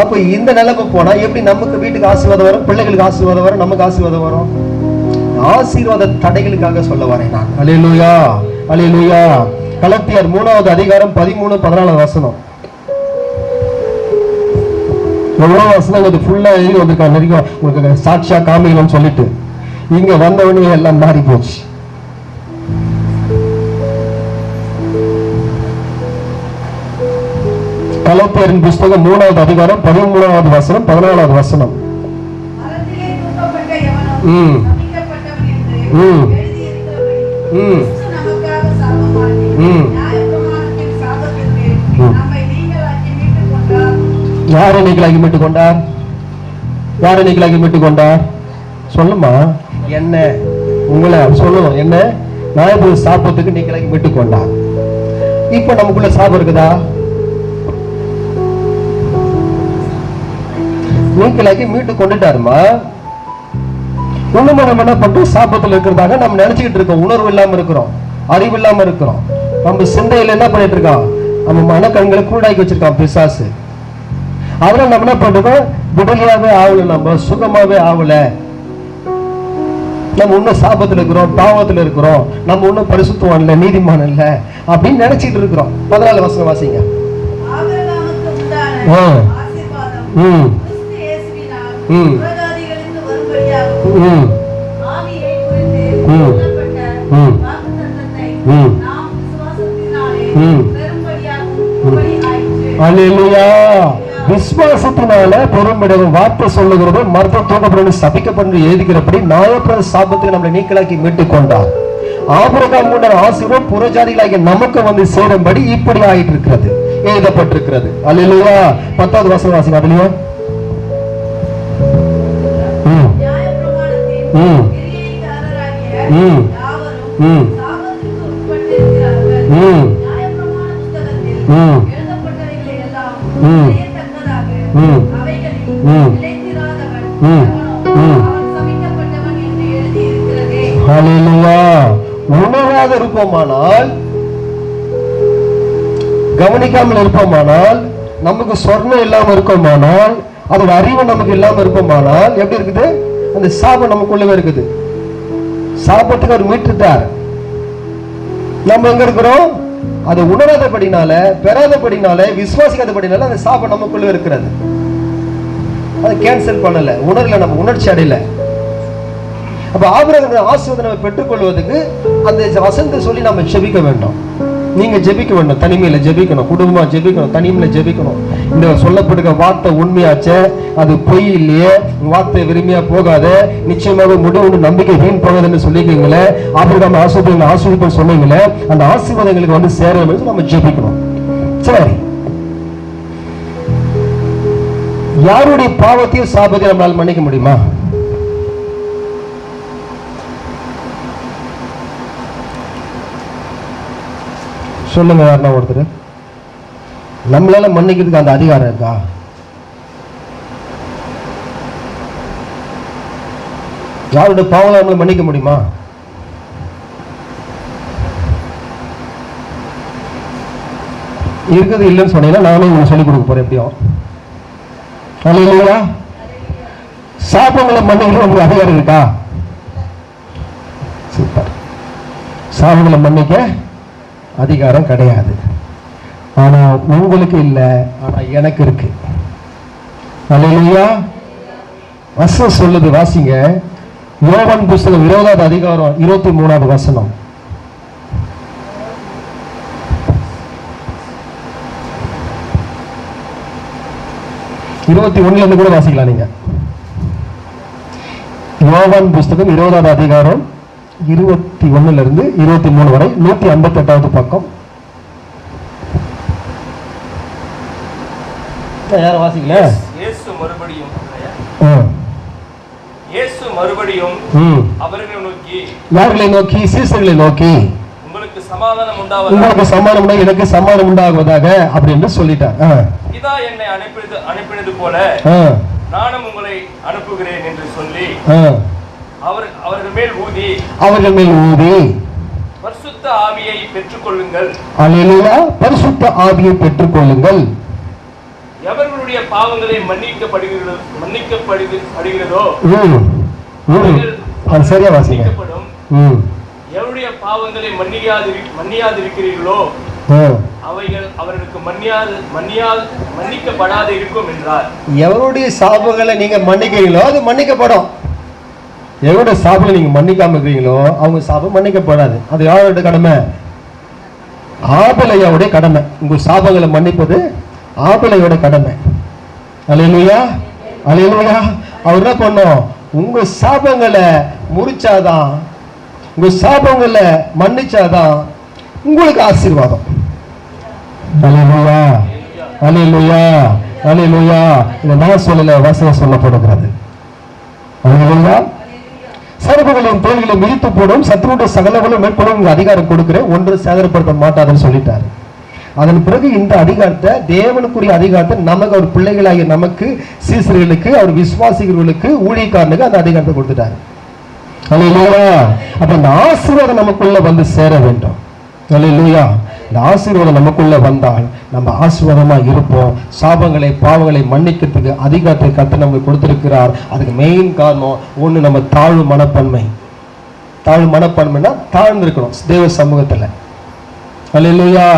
அப்போ இந்த நிலைமை போனா எப்படி நமக்கு வீட்டுக்கு ஆசீர்வாதம் வரும் பிள்ளைகளுக்கு ஆசீர்வாதம் வரும் நமக்கு ஆசீர்வாதம் வரும்? ஆசீர்வாத தடைகளுக்காக சொல்ல வரேன் நான். அலையலூயா அலையலூயா கலத்தியர் மூணாவது அதிகாரம் பதிமூணு பதினாலாவது வசனம். எவ்வளவு வசனம் இது? ஃபுல்லா எழுதி வந்திருக்காங்க உங்களுக்கு சாட்சியா காமிக்கணும்னு சொல்லிட்டு. இங்க வந்தவனே எல்லாம் மாறி போச்சு கலத்தியரின் புஸ்தகம் மூணாவது அதிகாரம் பதிமூணாவது வசனம் பதினாலாவது வசனம். ம். ம். யாரை நீங்களாகி மீட்டுக் கொண்டார் யாரை நீங்களாகி மீட்டுக் கொண்டார் சொல்லுமா என்ன? உங்களை சொல்லணும். என்ன? நியாயபுர சாபத்துக்கு நீங்களாகி மீட்டுக் கொண்டார் இப்ப நமக்குள்ள சாபம் இருக்குதா? நீங்களாக்கி மீட்டு கொண்டுட்டாருமா? ஒண்ணுமே நம்ம என்ன பண்றோம் சாபத்துல இருக்கிறதாக நம்ம நினைச்சுக்கிட்டு இருக்கோம். உணர்வு இல்லாம இருக்கிறோம். அறிவு இல்லாம இருக்கிறோம். நம்ம சிந்தையில என்ன பண்ணிட்டு இருக்கோம் நம்ம மனக்கண்களை கூடாக்கி வச்சிருக்கோம் பிசாசு. அதனால நம்ம என்ன பண்றோம் விடுதலையாவே ஆகல நம்ம சுகமாவே ஆகல. நம்ம இன்னும் சாபத்துல இருக்கிறோம் பாவத்துல இருக்கிறோம். நம்ம இன்னும் பரிசுத்தம் இல்ல நீதிமான் இல்ல அப்படின்னு நினைச்சிட்டு இருக்கிறோம். பதினாலு வசனம் வாசிங்க. ஆ. ம். விசுவாசத்தினாலே பெருமிடவும் வார்த்தை சொல்லுகிறது. மருத்துவ தூக்கப்படும் சபிக்கப்பட்டு எழுதுகிறபடி நாயப்பிர சாபத்துக்கு நம்மளை நீக்கலாக்கி மீட்டுக் கொண்டார். ஆபிரகாம் முன்னர் ஆசீர்வாதம் புறஜாதிகளாகிய நமக்கு வந்து சேரும்படி இப்படி ஆயிட்டு இருக்கிறது எழுதப்பட்டிருக்கிறது. அல்லேலூயா. பத்தாவது வசனம் வாசிங்க அதுலயா உணராத இருப்போமானால் கவனிக்காமல் இருப்போமானால் நமக்கு சொர்ணம் இல்லாமல் இருக்கோமானால் அதோட அறிவு நமக்கு இல்லாமல் இருப்போமானால் எப்படி இருக்குது அந்த சாபம் நமக்குள்ளவே இருக்குது. சாபத்துக்கு அவர் மீட்டுட்டார். நம்ம எங்க இருக்கிறோம்? அதை உணராதபடினால பெறாதபடினால விசுவாசிக்காதபடினால அந்த சாபம் நமக்குள்ள இருக்கிறது. அதை கேன்சல் பண்ணல. உணரல நம்ம உணர்ச்சி அடையல. அப்ப ஆபிரகாம் ஆசிர்வாதம் நம்ம பெற்றுக்கொள்வதற்கு அந்த வசந்த சொல்லி நம்ம செபிக்க வேண்டும். நீங்க ஜெபிக்க வேண்டும். தனிமையில ஜெபிக்கணும். குடும்பமா ஜெபிக்கணும். தனிமையில ஜெபிக்கணும். இந்த சொல்லப்படுகிற வார்த்தை உண்மையாச்சே? அது பொய் இல்லையே. வார்த்தை விரும்பியா போகாத. நிச்சயமாக முடிவு நம்பிக்கை வீண் போகாதுன்னு சொல்லிக்கிறீங்களே ஆபிரகாம் ஆசிரியர்கள் ஆசிரியர்கள் சொன்னீங்களே. அந்த ஆசீர்வாதங்களுக்கு வந்து சேர நம்ம ஜெபிக்கணும். சரி. யாருடைய பாவத்தையும் சாபத்தையும் நம்மளால மன்னிக்க முடியுமா? சொல்லுங்க யாருன்னா ஒருத்தர்? நம்மளால மன்னிக்கிறதுக்கு அந்த அதிகாரம் இருக்கா? யாருடைய பாவங்களை நம்மளை மன்னிக்க முடியுமா? இருக்கிறது இல்லைன்னு சொன்னீங்கன்னா நானும் உங்களுக்கு சொல்லிக் கொடுக்க போறேன் எப்படியும் இல்லைங்களா சாபங்களை மன்னிக்கிற உங்களுக்கு அதிகாரம் இருக்கா? சூப்பர். சாபங்களை மன்னிக்க அதிகாரம் கிடையாது. ஆனா உங்களுக்கு இல்லை ஆனா எனக்கு இருக்கு. அல்லையா வசனம் சொல்லுது வாசிங்க. யோவான் புஸ்தகம் இருபதாவது அதிகாரம் இருபத்தி மூணாவது வசனம். இருபத்தி ஒண்ணுல இருந்து கூட வாசிக்கலாம் நீங்க. யோவான் புஸ்தகம் இருபதாவது அதிகாரம் இருபத்தி ஒண்ணுல இருந்து இருபத்தி மூணு வரை நூத்தி ஐம்பத்தி எட்டாவது பக்கம் யாரும் வாசிக்கல? இயேசு மறுபடியும் ம், இயேசு மறுபடியும் ம். அவர்களை நோக்கி யார்களை நோக்கி? சீசர்களை நோக்கி. உங்களுக்கு சமாதானம் உண்டாவதாக உங்களுக்கு சமாதானம் எனக்கு சமாதானம் உண்டாகுவதாக அப்படின்னு சொல்லிட்டார். பிதா என்னை அனுப்பினது அனுப்பினது போல நானும் உங்களை அனுப்புகிறேன் என்று சொல்லி அவர்கள் மேல் ஊதி. அவர்கள் மேல் ஊதி. பரிசுத்த ஆவியை பெற்றுக்கொள்ளுங்கள். அல்லேலூயா. பரிசுத்த ஆவியை பெற்றுக்கொள்ளுங்கள். எவர்களுடைய பாவங்களை மன்னிக்கப்படுகிறதோ மன்னிக்கப்படுது படுகிறதோ ம் ம். அது சரியா வாசிங்க. எவருடைய பாவங்களை மன்னியாது மன்னியாதிருக்கிறீர்களோ. அவைகள் அவர்களுக்கு மன்னியாது மன்னியாது மன்னிக்கப்படாது இருக்கும் என்றார். எவருடைய சாபங்களை நீங்க மன்னிக்கிறீங்களோ அது மன்னிக்கப்படும். எவ்வளோ சாப்பில் நீங்க மன்னிக்காம இருக்கிறீங்களோ அவங்க சாபம் மன்னிக்கப்படாது. அது யாரோட கடமை? ஆபலையாவுடைய கடமை. உங்க சாபங்களை மன்னிப்பது ஆபலையோட கடமை. அலையிலுயா? அலையிலுயா? அவர் என்ன பண்ணோம்? உங்க சாபங்களை முறிச்சாதான் உங்க சாபங்களை மன்னிச்சாதான் உங்களுக்கு ஆசீர்வாதம். அலையிலுயா? அலையிலுயா? அலையிலுயா? இதை நான் சொல்லலை வசனம் சொல்லப்படுகிறது. அலையிலுயா? சர்வங்களையும் தோள்களையும் மிதித்து போடும் சத்ருடைய சகலங்களும் மேற்கொள்ளும் உங்களுக்கு அதிகாரம் கொடுக்கிறேன். ஒன்று சேதப்படுத்த மாட்டாதுன்னு சொல்லிட்டாரு. அதன் பிறகு இந்த அதிகாரத்தை தேவனுக்குரிய அதிகாரத்தை நமக்கு அவர் பிள்ளைகளாகிய நமக்கு சீசர்களுக்கு அவர் விசுவாசிகளுக்கு ஊழியக்காரனுக்கு அந்த அதிகாரத்தை கொடுத்துட்டாரு. அப்ப அந்த ஆசீர்வாதம் நமக்குள்ள வந்து சேர வேண்டும். அல்லேலூயா இந்த ஆசீர்வாதம் நமக்குள்ளே வந்தால் நம்ம ஆசீர்வாதமாக இருப்போம். சாபங்களை பாவங்களை மன்னிக்கிறதுக்கு அதிகாரத்தை கற்று நமக்கு கொடுத்துருக்கிறார். அதுக்கு மெயின் காரணம் ஒன்று நம்ம தாழ்வு மனப்பான்மை. தாழ்வு மனப்பான்மைனா தாழ்ந்து இருக்கணும் தேவ சமூகத்தில். அல்லையா